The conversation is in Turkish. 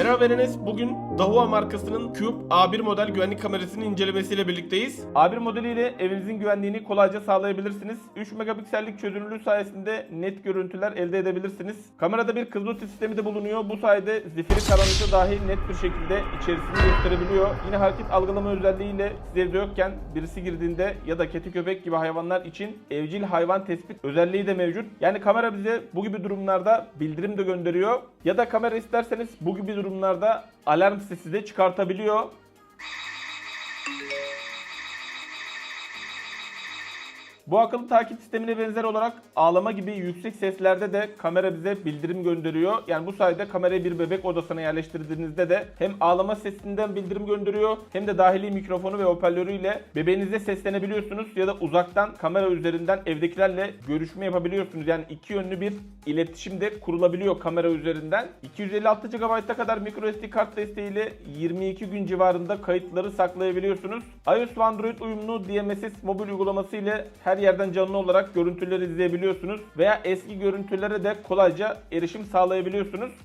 Merhaba ben. Bugün Dahua markasının Cube A1 model güvenlik kamerasının incelemesiyle birlikteyiz. A1 modeliyle evinizin güvenliğini kolayca sağlayabilirsiniz. 3 megapiksellik çözünürlüğü sayesinde net görüntüler elde edebilirsiniz. Kamerada bir kızılötü sistemi de bulunuyor. Bu sayede zifiri karanlıkta dahi net bir şekilde içerisini gösterebiliyor. Yine hareket algılama özelliğiyle siz evde yokken birisi girdiğinde ya da kedi köpek gibi hayvanlar için evcil hayvan tespit özelliği de mevcut. Yani kamera bize bu gibi durumlarda bildirim de gönderiyor. Ya da kamera isterseniz bu gibi durumlarda alarm sesi de çıkartabiliyor. Bu akıllı takip sistemine benzer olarak ağlama gibi yüksek seslerde de kamera bize bildirim gönderiyor. Yani bu sayede kamerayı bir bebek odasına yerleştirdiğinizde de hem ağlama sesinden bildirim gönderiyor hem de dahili mikrofonu ve hoparlörüyle bebeğinize seslenebiliyorsunuz ya da uzaktan kamera üzerinden evdekilerle görüşme yapabiliyorsunuz. Yani iki yönlü bir iletişim de kurulabiliyor kamera üzerinden. 256 GB'a kadar microSD kart desteğiyle 22 gün civarında kayıtları saklayabiliyorsunuz. iOS ve Android uyumlu DMSS mobil uygulaması ile her yerden canlı olarak görüntüleri izleyebiliyorsunuz veya eski görüntülere de kolayca erişim sağlayabiliyorsunuz.